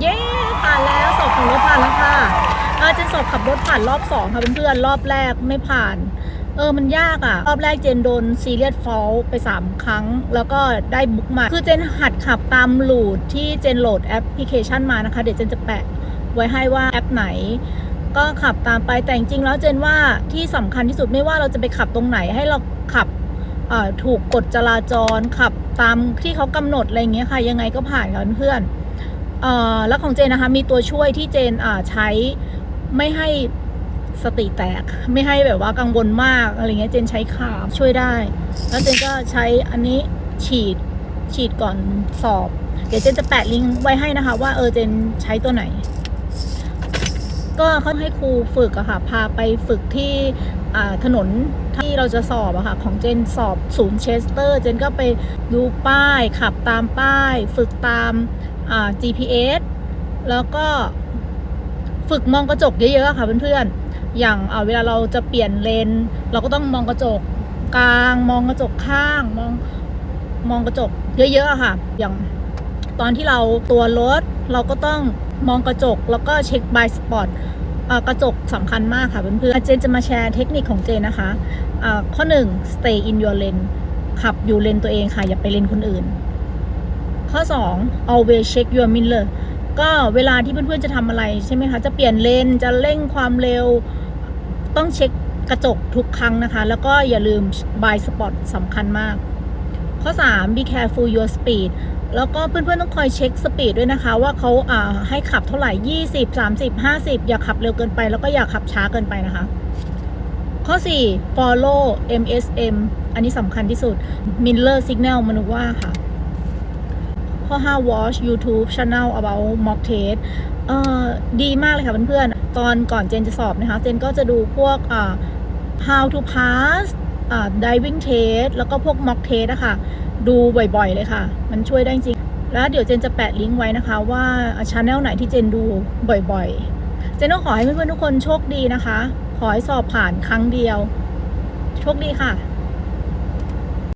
เย้ผ่านแล้วสอบของรถผ่านแล้วค่ะเออเจนสอบขับรถผ่านรอบสองค่ะเพื่อนๆรอบแรกไม่ผ่าน เออมันยากอะรอบแรกเจนโดนซีเรียสฟอลไป 3 ครั้ง แล้วก็ได้บุ๊กมา คือเจนหัดขับตามหลูดที่เจนโหลดแอปพลิเคชันมานะคะ เดี๋ยวเจนจะแปะไว้ให้ว่าแอปไหน ก็ขับตามไปแต่จริงๆแล้วเจนว่าที่สำคัญที่สุดไม่ว่าเราจะไปขับตรงไหนให้เราขับถูกกฎจราจรขับตามที่เขากำหนดอะไรอย่างเงี้ยค่ะ ยังไงก็ผ่านค่ะเพื่อน แล้วของเจนนะคะ มีตัวช่วยที่เจนใช้ไม่ให้สติแตก ไม่ให้แบบว่ากังวลมากอะไรเงี้ยเจนใช้ขามช่วยได้ แล้วเจนก็ใช้อันนี้ฉีดฉีดก่อนสอบ เดี๋ยวเจนจะแปะลิงก์ไว้ให้นะคะ ว่าเออเจนใช้ตัวไหน ก็เขาให้ครูฝึกอะค่ะ พาไปฝึกที่ถนนที่เราจะสอบอะค่ะ ของเจนสอบศูนย์เชสเตอร์ เจนก็ไปดูป้ายขับตามป้าย ฝึกตาม GPS แล้วก็ฝึกมองกระจกเยอะๆค่ะเพื่อนๆ อย่างอ่าเวลาเราจะเปลี่ยนเลน เราก็ต้องมองกระจกกลาง มองกระจกข้าง มองมองกระจกเยอะๆค่ะ อย่างตอนที่เราตัวรถเราก็ต้องมองกระจกแล้วก็เช็คบายสปอตกระจกสำคัญมากค่ะเพื่อนๆเจนจะมาแชร์เทคนิคของเจนนะคะอ่าข้อ 1 stay in your lane ขับอยู่เลนตัวเองค่ะ อย่าไปเลนคนอื่น ข้อ 2 always check your mirror ก็เวลาที่เพื่อนๆจะทำอะไรใช่ไหมคะ จะเปลี่ยนเลนจะเร่งความเร็ว ต้องเช็คกระจกทุกครั้งนะคะ แล้วก็อย่าลืม blind spot สำคัญมาก ข้อ 3 be careful your speed แล้วก็เพื่อนๆต้องคอยเช็คสปีดด้วยนะคะ ว่าเขาอ่าให้ขับเท่าไหร่ 20 30 50 อย่าขับเร็วเกินไป แล้วก็อย่าขับช้าเกินไปนะคะ ข้อ 4 follow MSM อันนี้สำคัญที่สุด Miller Signal มนุว่าค่ะ ข้อ 5 watch YouTube channel about mock test เอ่อดีมากเลยค่ะเพื่อนๆตอนก่อนเจนจะสอบนะคะ เจนก็จะดูพวกอ่า how to pass อ่า diving test แล้วก็พวก mock test อะค่ะ ดูบ่อยๆเลยค่ะ มันช่วยได้จริง แล้วเดี๋ยวเจนจะแปะลิงก์ไว้นะคะว่าช anel ไหนที่เจนดูบ่อยๆ เจนต้องขอให้เพื่อนๆทุกคนโชคดีนะคะ ขอให้สอบผ่านครั้งเดียว โชคดีค่ะ